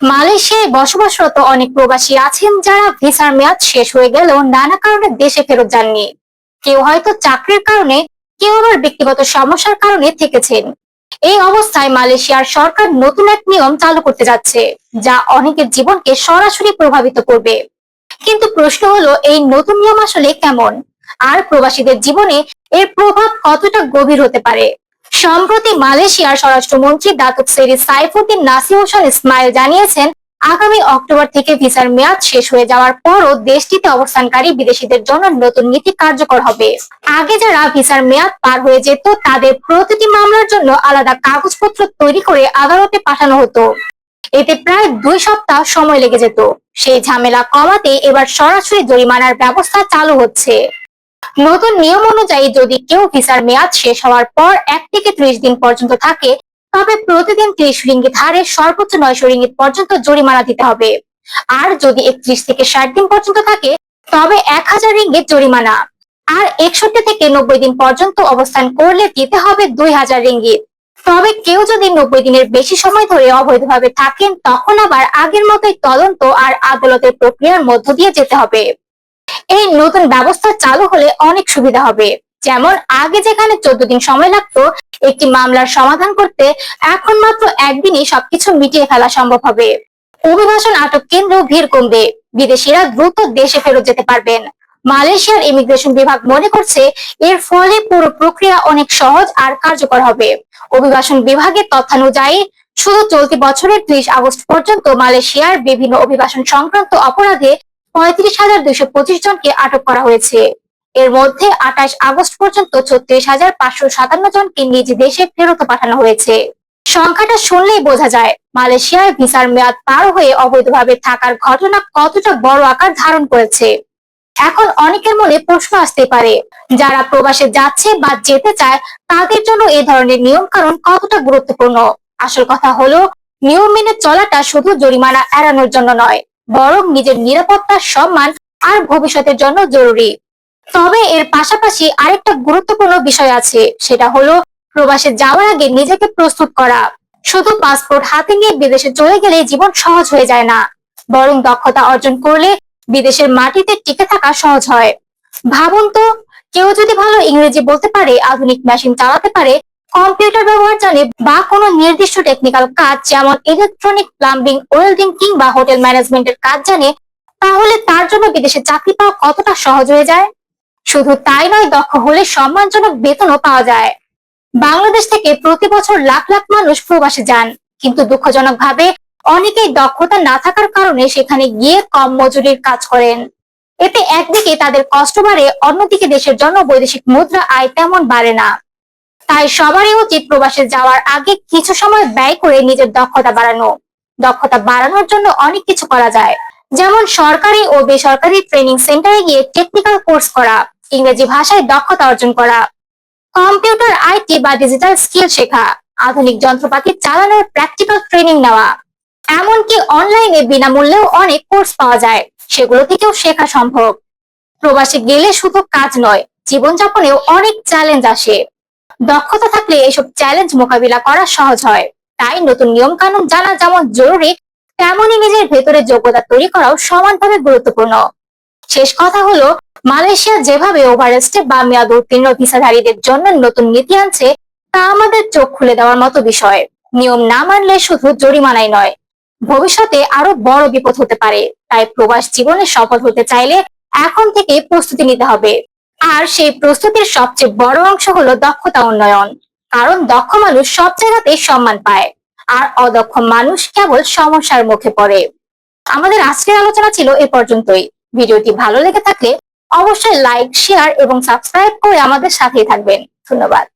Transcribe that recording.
মালয়েশিয়ায় বসবাসরত অনেক প্রবাসী আছেন যারা ভিসার মেয়াদ শেষ হয়ে গেলেও নানা কারণে দেশে ফেরত যাননি। কেউ হয়তো চাকরির কারণে, কেউ আবার ব্যক্তিগত সমস্যার কারণে থেকেছেন। এই অবস্থায় মালয়েশিয়ার সরকার নতুন এক নিয়ম চালু করতে যাচ্ছে, যা অনেকের জীবনকে সরাসরি প্রভাবিত করবে। কিন্তু প্রশ্ন হলো, এই নতুন নিয়ম আসলে কেমন? আর প্রবাসীদের জীবনে এর প্রভাব কতটা গভীর হতে পারে? সম্প্রতি মালয়েশিয়ার স্বরাষ্ট্রমন্ত্রী দাতুক সেরি সাইফুদ্দিন নাসি হোসেন ইসমাইল জানিয়েছেন, আগামী অক্টোবর থেকে ভিসার মেয়াদ শেষ হয়ে যাওয়ার পরও দেশটিতে অবস্থানকারী বিদেশিদের জন্য নতুন নীতি কার্যকর হবে। আগে যারা ভিসার মেয়াদ পার হয়ে যেত, তাদের প্রতিটি মামলার জন্য আলাদা কাগজপত্র তৈরি করে আদালতে পাঠানো হতো। এতে প্রায় দুই সপ্তাহ সময় লেগে যেত। সেই ঝামেলা কমাতে এবার সরাসরি জরিমানার ব্যবস্থা চালু হচ্ছে। নতুন নিয়ম অনুযায়ী যদি কেউ ভিসার মেয়াদ শেষ হওয়ার পর এক থেকে ত্রিশ দিন পর্যন্ত থাকে, তবে প্রতিদিন ত্রিশ রিঙ্গিত হারে সর্বোচ্চ নয়শো রিঙ্গিত পর্যন্ত জরিমানা দিতে হবে। আর যদি একত্রিশ থেকে ষাট দিন পর্যন্ত থাকে, তবে এক হাজার রিঙ্গিত জরিমানা। আর একষট্টি থেকে নব্বই দিন পর্যন্ত অবস্থান করলে দিতে হবে দুই হাজার রিঙ্গিত। তবে কেউ যদি নব্বই দিনের বেশি সময় ধরে অবৈধভাবে থাকেন, তখন আবার আগের মতোই তদন্ত আর আদালতের প্রক্রিয়ার মধ্য দিয়ে যেতে হবে। এই নতুন ব্যবস্থা চালু হলে অনেক সুবিধা হবে। যেমন আগে যেখানে চোদ্দ দিন সময় লাগতো, একটি মামলার সমাধান করতে এখন মাত্র একদিনই সবকিছু মিটিয়ে ফেলা সম্ভব হবে। অভিবাসন আটক কেন্দ্র ভিড় কমবে। বিদেশিরা দ্রুত দেশে ফেরত যেতে পারবেন। মালয়েশিয়ার ইমিগ্রেশন বিভাগ মনে করছে, এর ফলে পুরো প্রক্রিয়া অনেক সহজ আর কার্যকর হবে। অভিবাসন বিভাগের তথ্যানুযায়ী, শুধু চলতি বছরের ত্রিশ আগস্ট পর্যন্ত মালয়েশিয়ার বিভিন্ন অভিবাসন সংক্রান্ত অপরাধে পঁয়ত্রিশ হাজার দুইশো পঁচিশ জনকে আটক করা হয়েছে। এর মধ্যে আঠাশ আগস্ট পর্যন্ত ছত্রিশ হাজার পাঁচশো সাতান্ন জনকে নিজ দেশে ফেরত পাঠানো হয়েছে। সংখ্যাটা শুনলেই বোঝা যায়, মালয়েশিয়ায় ভিসার মেয়াদ পার হয়ে অবৈধভাবে থাকার ঘটনা কতটা বড় আকার ধারণ করেছে। এখন অনেকের মনে প্রশ্ন আসতে পারে, যারা প্রবাসে যাচ্ছে বা যেতে চায়, তাদের জন্য এ ধরনের নিয়ম কারণ কতটা গুরুত্বপূর্ণ? আসল কথা হলো, নিয়ম মেনে চলাটা শুধু জরিমানা এড়ানোর জন্য নয় বরং নিজের নিরাপত্তা সম্মান আর ভবিষ্যতের জন্য জরুরি। তবে এর পাশাপাশি আরেকটা গুরুত্বপূর্ণ বিষয় আছে, সেটা হলো প্রবাসে যাওয়ার আগে নিজেকে প্রস্তুত করা। শুধু পাসপোর্ট হাতে নিয়ে বিদেশে চলে গেলে জীবন সহজ হয়ে যায় না। বরং দক্ষতা অর্জন করলে বিদেশের মাটিতে টিকে থাকা সহজ হয়। ভাবুন তো, কেউ যদি ভালো ইংরেজি বলতে পারে, আধুনিক মেশিন চালাতে পারে কম্পিউটার ব্যবহার জানে বা কোনো নির্দিষ্ট টেকনিক্যাল কাজ, যেমন ইলেকট্রনিক প্লাম্বিং ওয়েল্ডিং কিংবা হোটেল ম্যানেজমেন্টের কাজ জানে, তাহলে তার জন্য বিদেশে চাকরি পাওয়া কতটা সহজ হয়ে যায়? শুধু তাই নয়, দক্ষ হলে সম্মানজনক বেতনও পাওয়া যায়। বাংলাদেশ থেকে প্রতি বছর লাখ লাখ মানুষ প্রবাসে যান, কিন্তু দুঃখজনক ভাবে অনেকেই দক্ষতা না থাকার কারণে সেখানে গিয়ে কম মজুরির কাজ করেন। এতে একদিকে তাদের কষ্ট বাড়ে, অন্যদিকে দেশের জন্য বৈদেশিক মুদ্রা আয় তেমন বাড়ে না। তাই সবারই উচিত প্রবাসে যাওয়ার আগে কিছু সময় ব্যয় করে নিজের দক্ষতা বাড়ানো। দক্ষতা বাড়ানোর জন্য অনেক কিছু করা যায়। যেমন সরকারি ও বেসরকারি ট্রেনিং সেন্টারে গিয়ে টেকনিক্যাল কোর্স করা, ইংরেজি ভাষায় দক্ষতা অর্জন করা কম্পিউটার আইটি বা ডিজিটাল স্কিল শেখা, আধুনিক যন্ত্রপাতি চালানোর প্র্যাকটিক্যাল ট্রেনিং নেওয়া। এমনকি অনলাইনে বিনামূল্যেও অনেক কোর্স পাওয়া যায়, সেগুলো থেকেও শেখা সম্ভব। প্রবাসে গেলে শুধু কাজ নয়, জীবনযাপনেও অনেক চ্যালেঞ্জ আসে। দক্ষতা থাকলে এসব চ্যালেঞ্জ মোকাবিলা করা সহজ হয়। তাই নতুন নিয়ম কানুন জানা যেমন জরুরি, তেমনই নিজের ভেতরে যোগ্যতা তৈরি করাও সমানভাবে গুরুত্বপূর্ণ। শেষ কথা হলো, মালয়েশিয়া যেভাবে ওভারেস্টে বা মেয়াদ উত্তীর্ণ ভিসাধারীদের জন্য নতুন নীতি আনছে, তা আমাদের চোখ খুলে দেওয়ার মতো বিষয়। নিয়ম না মানলে শুধু জরিমানাই নয়, ভবিষ্যতে আরও বড় বিপদ হতে পারে। তাই প্রবাস জীবনে সফল হতে চাইলে এখন থেকে প্রস্তুতি নিতে হবে। আর সেই প্রস্তুতির সবচেয়ে বড় অংশ হলো দক্ষতা উন্নয়ন। কারণ দক্ষ মানুষ সব জায়গাতেই সম্মান পায়, আর অদক্ষ মানুষ কেবল সমস্যার মুখে পড়ে। আমাদের আজকের আলোচনা ছিল এ পর্যন্তই। ভিডিওটি ভালো লেগে থাকলে অবশ্যই লাইক, শেয়ার এবং সাবস্ক্রাইব করে আমাদের সাথেই থাকবেন। ধন্যবাদ।